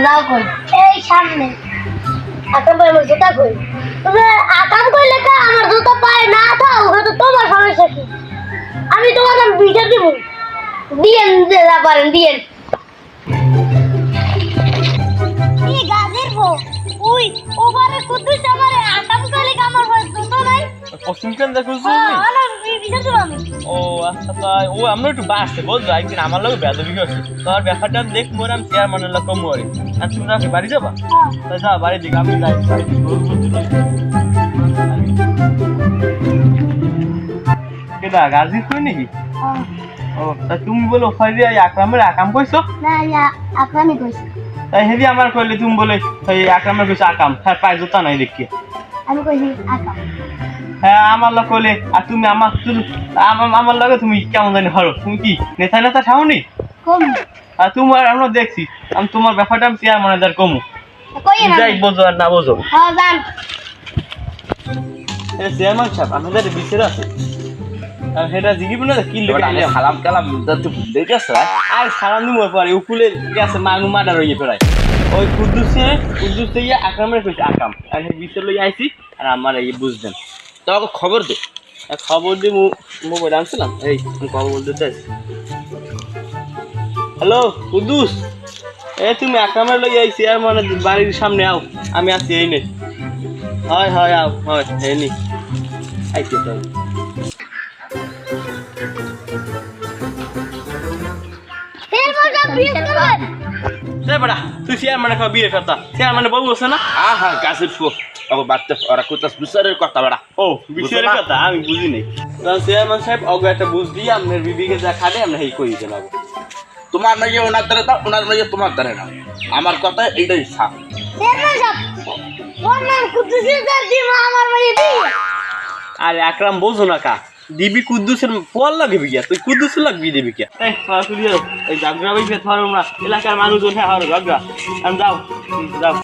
যাও কই এই সামনে। আকাম ভাই আমার জুতা কই তুমি আকাম কইলে কা আমার জুতা পায়ে না থাও হয়তো তোমার সমস্যা কি? আমি তোমার নাম বিচার দিব। দিয়েন যে যা পারেন দিয়েন বউ? ওবারে কুদ্দুস আমারে আকাম কইলে কা আমার জুতা নাই? পশ্চিম কেন দেখো আলো বিচার দিব আমি। ও আচ্ছা তাই ও আমরা একটু বাসছে বুঝছ একদিন আমার লোক বেদবি হচ্ছে তোর ব্যাপারটা দেখ পরে আমি চেয়ারম্যানের লোক কম করি আর তুমি রাখি বাড়ি যাবা? হ্যাঁ তা যা বাড়ি দিকে আমি যাই। কেডা গাজি কই নাকি। ও তা তুমি বলো এই আকরামের আকাম কইছো? না ইয়া আকরামি কইছি। তাই হেবি আমার কইলে তুমি বলে এই আকরামের কইছো আকাম। হ্যাঁ পাই জোতা নাই দেখি। আমি কইছি আকাম। হ্যাঁ আমার লোক কইলে আর তুমি আমার আমার আমার লগে তুমি কেমন জানি হরো? তুমি কি নেতা নেতা কম। আর তোমার আমরা দেখছি আমি তোমার ব্যাপারটা আমি চেয়ারম্যানের কমু। কই না? যাই বোঝো আর না বোঝো হ্যাঁ চেয়ারম্যান সাহেব আমাদের বিচার আছে। আর সেটা জিগিব না কি সালাম কালাম দেখেছ আর সারা দিন পরে উকুলে গেছে মাগু মাডার হয়ে প্রায়। ওই কুদ্দুসে কুদ্দুস দিয়ে আকামের কইছে আকাম। আর সেই বিচার লই আইছি আর আমার এই বুঝলেন। তোকে খবর দে। খবর মু মোবাইল আনছিলাম? এই আমি খবর বলতে চাই। হ্যালো কুদ্দুস। এ তুমি আকামের লই আর মানে বাড়ির সামনে আও। আমি আছি এই নে। হয় হয় আও হয় এই নি। আইছি তো। তুই চেয়ারম্যানে খাওয়া বিয়ে করতা। চেয়ারম্যানে বউ আছে না? আহা গাছের ফো ওকে বাচ্চা ওরা কোথাস বিচারের কথা বেড়া ও বিষয়ের কথা আমি বুঝি নাই কারণ চেয়ারম্যান সাহেব অগ একটা বুঝ দিয়ে আপনার বিবিকে যা খাটে আমরা এই করি দেবো তোমার মেয়ে ওনার দ্বারে দাও ওনার মেয়ে তোমার দ্বারে নাও আমার কথা এইটাই সাপ আরে আকরাম বোঝো না কা দিবি কুদ্দুসের পল লাগবি গিয়া তুই কুদ্দুস লাগবি দিবি কিয়া এই জাগরা বই ফের ধরো আমরা এলাকার মানুষজন হ্যাঁ হরো জাগরা আমি যাও যাও